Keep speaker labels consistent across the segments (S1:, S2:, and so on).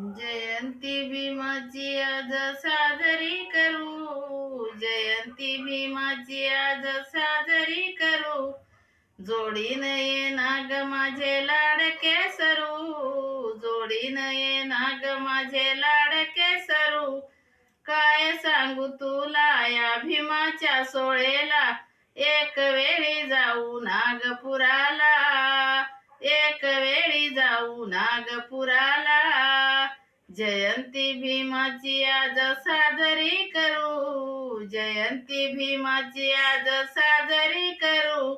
S1: जयंती भीमाची आज साजरी करू. जयंती भीमाची आज साजरी करू. जोडीनं ये नाग माझे लाडके सरू. जोडीनं ये नाग माझे लाडके सरू. काय सांगू तुला या भीमाच्या सोळेला? एक वेळी जाऊ नागपुराला. एक वेळी जाऊ नागपुराला. जयंती भीमाची आज साजरी करू. जयंती भीमाची आज साजरी करू.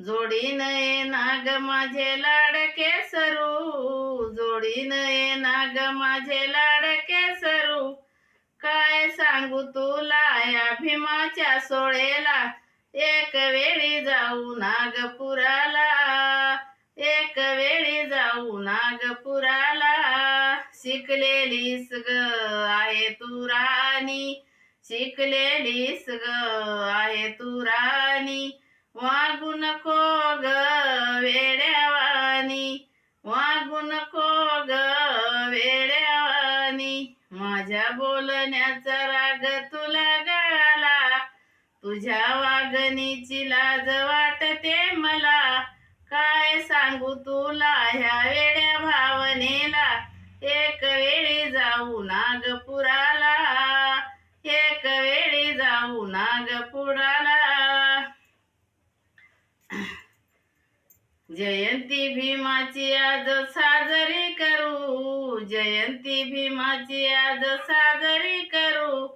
S1: जोडीनं ये नाग माझे लाडके सरू. जोडीनं ये नाग माझे लाडके सरू. काय सांगू तुला या भीमाच्या सोळेला? एक वेळी जाऊ नागपुराला. एक वेळी शिकलेलीस ग आहे तू राणी. शिकलेलीस ग आहे तू राणी. वागू नको ग वेड्यावानी. वागू नको ग वेड्यावानी. माझ्या बोलण्याचा राग तुला गाला. तुझ्या वागणीची लाज वाटते मला. काय सांगू तुला ह्या जयंती भीमाची आज साजरी करू. जयंती भीमाची आज साजरी करू.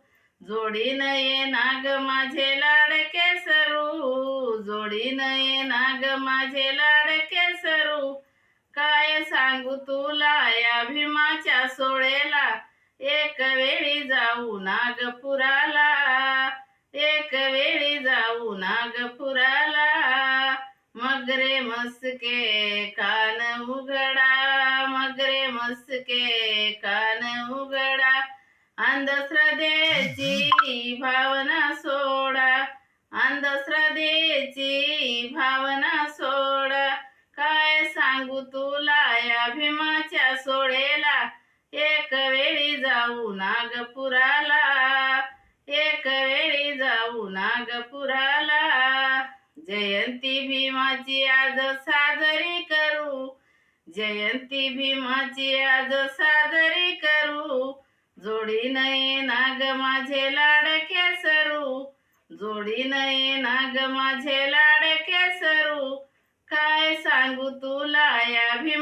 S1: जोडी ये नाग माझे लाडके सरू. जोडी ये नाग माझे लाडके सरू. काय सांगू तुला या भीमाच्या सोळेला? एक वेळी जाऊ नागपुराला. एक वेळी जाऊ नागपूर मगरे मस्के कान उघडा मगरे मस्के कान उघडा अंधश्रद्धेची भावना सोडा अंधश्रद्धेची भावना सोडा. काय सांगू तुला या भीमाच्या सोडेला? एक वेळी जाऊ नागपुराला एक वेळी जाऊ नागपुराला. जयंती भीमाची आज साजरी करू. जयंती भीमाची आज साजरी करू. जोडी नये नाग माझे लाडके सरू जोडी नये नाग माझे लाडके सरू काय सांगू तुला या भीमा